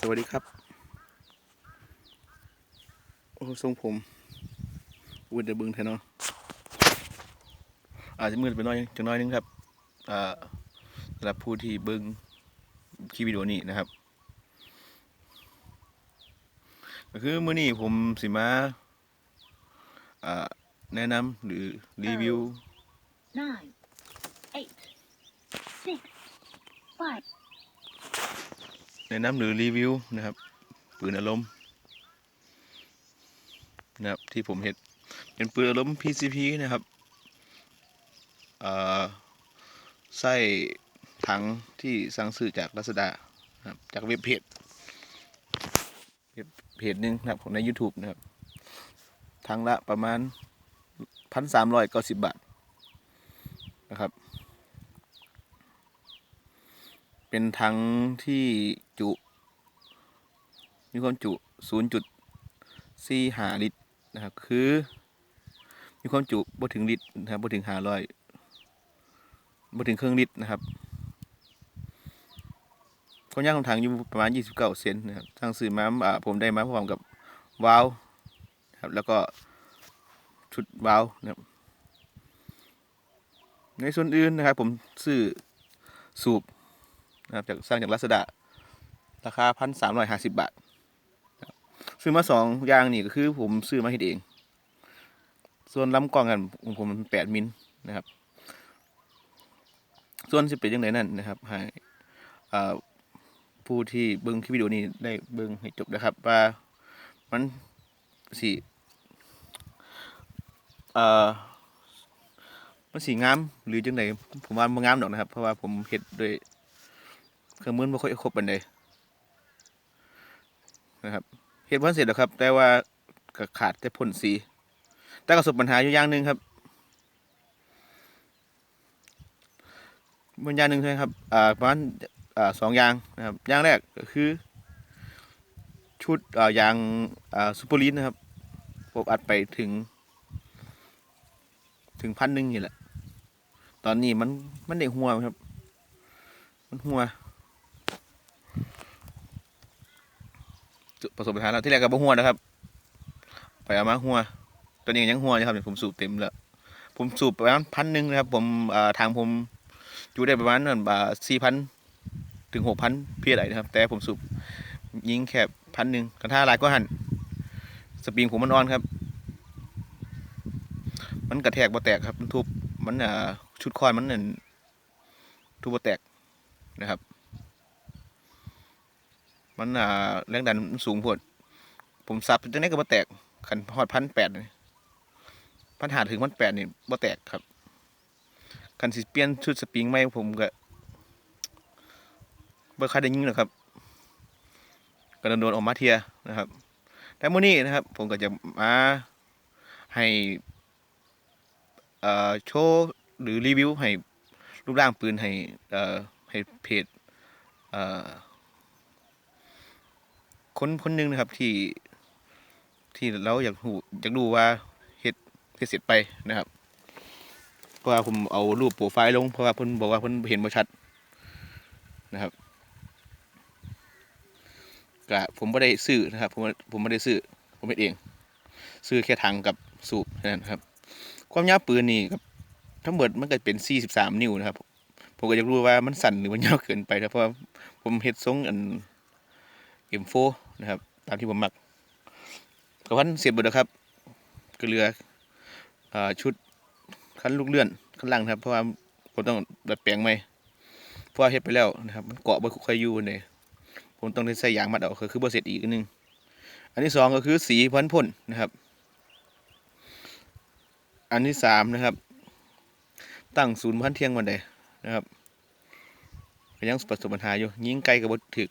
สวัสดีครับ โอ้ทรงผมวุ้นเดเบึงแทนเนาะอาจจะมืดไปน้อยจังน้อยนึงครับอ่าสำหรับผู้ที่เบิ้งคลิปวิดีโอนี้นะครับก็คือมื้อนี้ผมสิมาอ่าแนะนำหรือรีวิว nine, eight, six, five, แนะนำหรือรีวิวนะครับปืนอารมณ์นะครับที่ผมเห็นเป็นปืนอารมณ์ PCP นะครับใส่ถังที่สั่งซื้อจากลาซาด้าครับจากเว็บเพจเว็บเพจหนึ่งนะครับผมใน YouTube นะครับถังละประมาณพันสามร้อยเก้าสิบบาทนะครับ เป็นถังที่จุมีความจุ 0.45 ลิตรนะครับ คือ มีความจุบ่ถึงลิตรนะครับบ่ถึง500บ่ถึงครึ่งลิตรนะครับความยาวของถังอยู่ประมาณ 29 เซนนะครับทางซื้อมาผมได้มาพร้อมกับวาล์วครับ แล้วก็ชุดวาล์วนะครับ ในส่วนอื่นนะครับ ผมซื้อสูบ นะครับจากสร้างจากลัสดาราคาพันสามร้อยห้าสิบบาท ซื้อมาสองอย่างนี่ก็คือผมซื้อมาเฮ็ดเอง ส่วนลำกล้องกันของผมแปดมิลนะครับ ส่วนสิเป็นยังไงนั่นนะครับให้ผู้ที่เบิ่งคลิปวิดีโอนี้ได้เบิ่งให้จบนะครับ ว่ามันสีเอ่อมันสีงามหรือจังไดผมว่ามันงามดอกนะครับ เพราะว่าผมเฮ็ดด้วย เครื่องมือไม่ค่อยครบปานใดนะครับเฮ็ดพันเสร็จแล้วครับ แต่ว่าก็ขาดแต่พ่นสี แต่ก็ประสบปัญหาอยู่อย่างหนึ่งครับมันอย่างหนึ่งใช่ไหมครับอ่าประมาณอ่าสองอย่างนะครับอย่างแรกก็คือ ชุดอ่ายางอ่าซูเปอร์ลีนนะครับผมอัดไปถึง ถึงพันหนึ่งนี่แหละ ตอนนี้มันมันได้หัวครับ มันหัว ประสบปัญหาแล้วที่แรกกับหัวนะครับ ไปเอามาหัวตอนนี้ยังหัวอยู่ครับเนี่ยผมสูบเต็มแล้ว ผมสูบประมาณพันหนึ่งนะครับ ผมทางผมอยู่ได้ประมาณนั้นสี่พันถึงหกพันเพียไหนะครับ แต่ผมสูบยิงแค่พันหนึ่งกันท่าลายก็หันสปริงผมมันอ่อนครับ มันกระแทกบ่แตกครับมันทุบมันชุดคอยมันนั่นทุบบ่แตกนะครับ มันอ่าแรงดันมันสูงโพดผมซับจังไดก็บ่แตกคันฮอดพันแปดพันหาถึงพันแปดนี่บ่แตกครับคันสิเปลี่ยนชุดสปริงใหม่ผมก็บ่ค่อยได้ยิงหรอกครับก็โดนๆออกมาเทียนะครับแต่มื้อนี้นะครับ ผมก็จะมาให้เอ่อโชว์หรือรีวิวให้รูปร่างปืนให้เอ่อให้เพจเอ่อ คนคนหนึ่งนะครับที่ ที่เราอยากหูอยากดูว่าเฮ็ดเฮ็ดเสร็จไปนะครับเพราะว่าผมเอารูปโปรไฟล์ลงเพราะว่าเพิ่นบอกว่าเพิ่นเห็นบ่ชัดนะครับก็ผมไม่ได้ซื้อนะครับ ผมผมไม่ได้ซื้อผมเฮ็ดเอง ซื้อแค่ถังกับสูบนั้นครับ ความยาวปืนนี่ครับทั้งหมดมันก็เป็น43นิ้วนะครับ ผมก็อยากรู้ว่ามันสั่นหรือมันยาวเกินไปนะเพราะว่าผมเฮ็ดทรงอัน M4 นะครับ ตามที่ผมหมักกระพันเสียบเบิดแล้วครับก็เหลืออชุดคันลูกเลื่อนคันหลังนะครับ เพราะว่าผมต้องดัดแปลงใหม่เพราะว่าเฮ็ดไปแล้วนะครับ มันเกาะบ่ค่อยอยู่เลยผมต้องใส่ยางมัดเอาคือคือบ่เสร็จอีกนึงอันที่สองก็คือสีพันพ่นนะครับ อันที่สามนะครับ ตั้งศูนย์พันเที่ยงวันใดนะครับยังประสบปัญหาอยู่ ยิงไกลกับบ่ถึก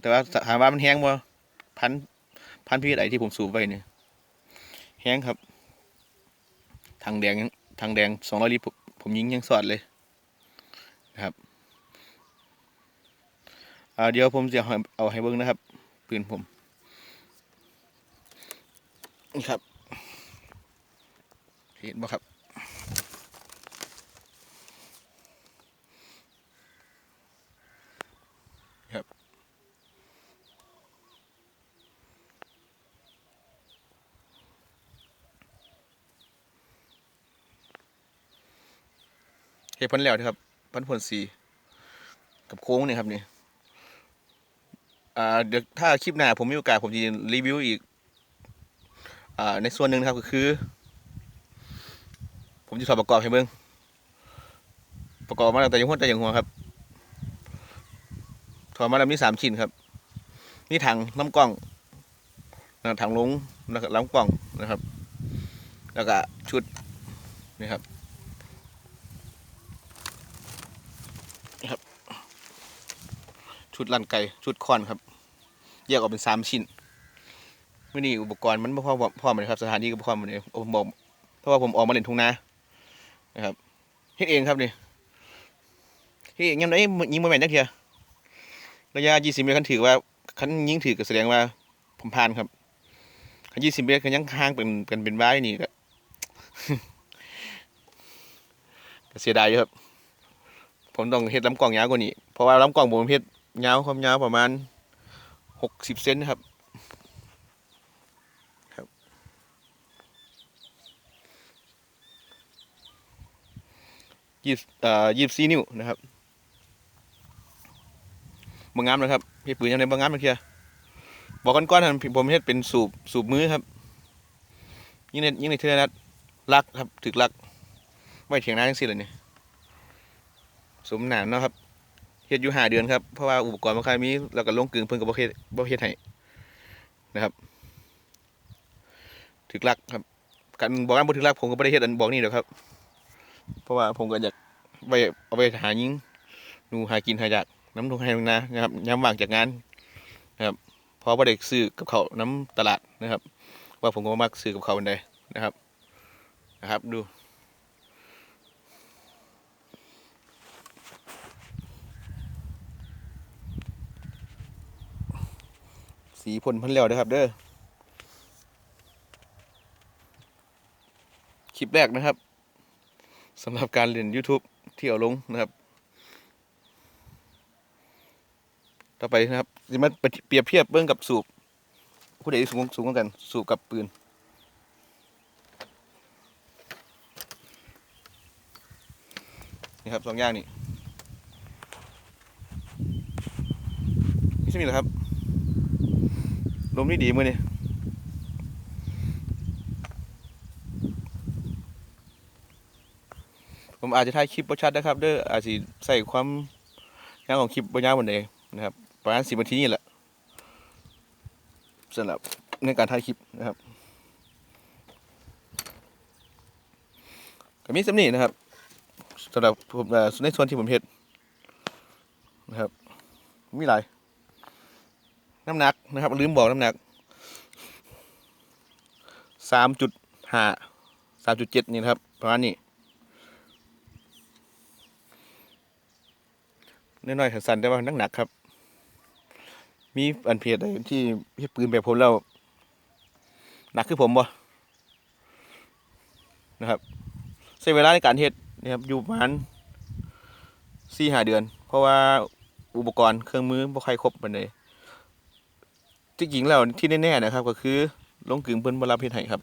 แต่ว่าถามว่ามันแห้งบ่พันพันพีไอที่ผมสูบไว้เนี่ยแห้งครับทางแดงยังทางแดงสองร้อยลิตรผมผมยิงยังสอดเลยนะครับเดี๋ยวผมจะเอาให้เบิ้งนะครับปืนผมนี่ครับเห็นบ่ครับ เฮ็ดพันแล้วนะครับ พันผลสีกับโค้งนี่ครับนี่อ่าเดี๋ยวถ้าคลิปหน้าผมมีโอกาสผมจะรีวิวอีกอ่าในส่วนหนึ่งนะครับก็คือ ผมจะถอดประกอบให้เบิ่งประกอบมาตั้งแต่ยังหัวแต่ยังหัวครับถอดมาแล้วมีสามชิ้นครับ นี่ถังน้ำกล้องถังลงแล้วก็ลำกล้องนะครับ แล้วก็ชุดนี่ครับ ชุดลั่นไก่ชุดคอนครับแยกออกเป็นสามชิ้นมื่อนี้อุปกรณ์มันไม่พอพอเหมือนครับสถานที่ก็พอเหมือนผมบอกเพราะว่าผมออกมาเล่นทุ่งนานะครับเฮ็ดเองครับนี่เฮ็ดเองยังไงยิงมาแม่นจักเทียระยะ20เมตรคันถือว่าคันยิงถือก็แสดงว่าผมผ่านครับคัน20เมตรคันยังห่างเป็นกันเป็นว้ายนี่ก็เสียดายครับ ผมต้องเฮ็ดลำกล้องยาวกว่านี้เพราะว่าลำกล้องผมเฮ็ด ยาวความยาวประมาณหกสิบเซนนะครับ ครับ ยี่สิบเอ่อยี่สิบสี่นิ้วนะครับบางงามนะครับเฮ็ดปืนยังไงบางงามมาเทียบอกก้อนๆนผมเฮ็ดเป็นสูบสูบมือครับ ยิ่งในยิ่งในเทเลนัดลักครับถึกลักไว้เถียงน้าจังสิเลยนี่ยสมหนานเนาะครับ เฮ็ดอยู่ห้าเดือนครับเพราะว่าอุปกรณ์บ่ค่อยมีแล้วก็ลงกึ่งเพิ่นก็บ่เฮ็ดบ่เฮ็ดให้นะครับถึกลักครับกันบอกกันบ่ถึกลักผมก็บ่ได้เฮ็ดอันบอกนี่ดอกครับ เพราะว่าผมก็อยากไว้เอาไปหายิงหนูหากินหาอยากน้ำทงให้นานะครับยามว่างจากงานนะครับเพราะบ่ได้ซื้อกับเขาน้ำตลาดนะครับ ว่าผมก็มักซื้อกับเขาวอันใดนะครับนะครับดู สีพ่นพันแล้วนะครับ เด้อคลิปแรกนะครับสำหรับการเล่น YouTube ที่เอาลงนะครับ ต่อไปนะครับจะมาเปรียบเทียบเบื้องกับสูบผู้ใดสูงสูงๆกัน สูบกับปืนนี่ครับสองอย่างนี่นี่ใช่มเหรอครับ ลมนี่ดีมือนี่ผมอาจจะถ่ายคลิปประชัดนะครับ เด้ออาจจะใส่ความยาวของคลิปบรยาวบนใดนะครับ ประมาณสิบนาทีนี่แหละสำหรับในการถ่ายคลิปนะครับก็มีสำนีนะครับสำหรับผมในส่วนที่ผมเฮ็ดนะครับมีหลาย น้ำหนักนะครับ ลืมบอกน้ำหนักสามจุดห้าสามจุดเจ็ดนี่นะครับประมาณนี้น้อยๆสั้นๆแต่ว่านักหนักๆครับ มีอันเพจใดที่เฮ็ดปืนแบบผมแล้วหนักคือผมบ่นะครับใช้เวลาในการเฮ็ดนะครับอยู่ประมาณสี่ห้าเดือน เพราะว่าอุปกรณ์เครื่องมือบ่ค่อยครบปานใด จริงแล้วที่แน่ๆนะครับ ก็คือลงกึ่งเพิ่นบรับเฮ็ดให้ครับ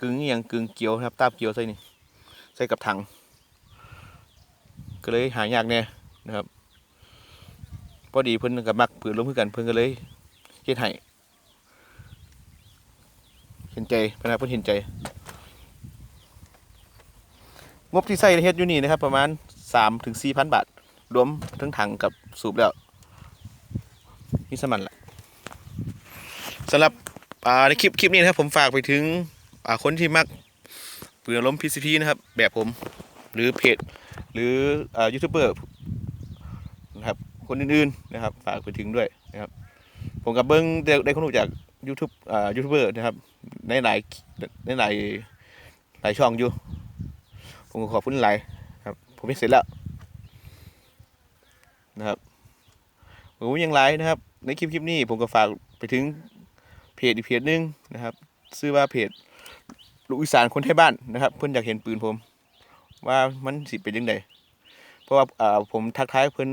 กึ่งอหยังกึ่งเกี่ยวครับตาบเกี่ยวใส่นี่ใส่กับถัง ก็เลยหายากแน่นะครับพอดีเพิ่นก็มักปืนลงคือกันเพิ่นก็เลยเฮ็ดให้เห็นใจพนักเพิ่นเห็นใจงบที่ใส่เฮ็ดอยู่นี่นะครับ ประมาณ3ถึง4,000บาท รวมทั้งถังกับสูบแล้วนี่สมันละ สำหรับในคลิปคลิปนี้นะครับผมฝากไปถึงคนที่มักปืนล้ม PCP นะครับ แบบผมหรือเพจหรือยูทูบเบอร์นะครับคนอื่นๆนะครับ ฝากไปถึงด้วยนะครับผมกับเบิ้งได้ข้อมูลจาก YouTube อ่ายูทูบเบอร์นะครับในหลายในหลายหลายช่องอยู่ ผมขอบคุณหลายครับ ผมไม่เสร็จแล้วนะครับผมยังไลฟ์นะครับ ในคลิปคลิปนี้ผมก็ฝากไปถึง เพจอีกเพจหนึงนะครับชื่อว่าเพจลูกอีสานคนไทยบ้านนะครับ เพื่อนอยากเห็นปืนผม ว่ามันสิเป็นยังไงเพราะว่าอ่าผมทักทายเพื่อน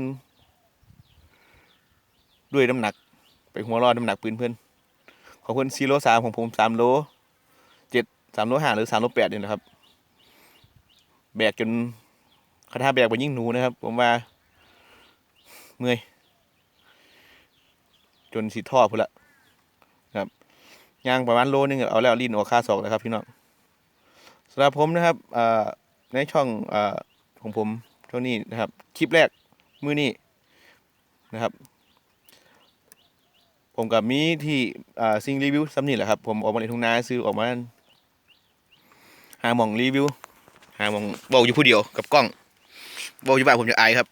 ด้วยน้ำหนัก ไปหัวรอน้ำหนักปืนเพื่อนของเพื่อนซีโร่สามของผมสามโลเจ็ดสามโลห้าหรือสามโลแปดเนี่ยนะครับ แบกจนคาถาแบกไปยิ่งหนูนะครับ ผมว่าเมื่อยจนสิท่อพุ่นละ ยางประมาณโลนึงเอาแล้วลิ้นออกค่าศอกแล้วครับพี่น้องสำหรับผมนะครับในช่องอของผมช่วงนี้นะครับ คลิปแรกมือนี้นะครับ ผมกับมีที่ซิงรีวิวซ้ำนี่แหละครับผมออกมาในทุ่งนาซื้อออกมาหาหมองรีวิวหาหมองบอกอยู่ผู้เดียวกับกล้องบอกอยู่บ้านผมจะอายครับ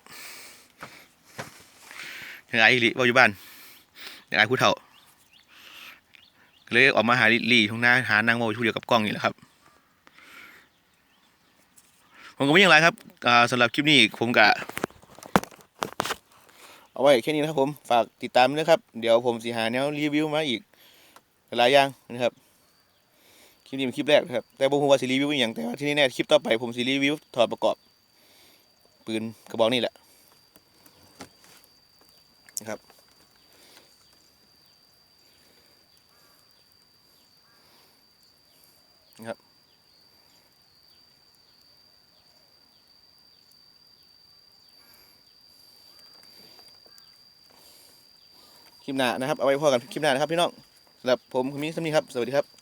จะอายอีหลิบอกอยู่บ้านจะอายผู้เฒ่า เลยออกมาหาลิลี่ทุ่งนาหานางบอกอยู่เดียวกับกล้องนี่แหละครับ ผมก็ไม่ยังไรครับสำหรับคลิปนี้ผมกะเอาไว้แค่นี้นะครับผมฝากติดตามด้วยครับ เดี๋ยวผมสิหาแนวรีวิวมาอีกหลายอย่างนะครับคลิปนี้เป็นคลิปแรกนะครับ แต่ผมว่าสิรีวิวอย่างแต่ว่าที่นี่แน่คลิปต่อไปผมสิรีวิวถอดประกอบ ปืนกระบอกนี่แหละนะครับนะ ครับคลิปหน้านะครับ เอาไว้พอกันคลิปหน้านะครับพี่น้องสำหรับผมคุณมิ้นสำนีครับ สวัสดีครับ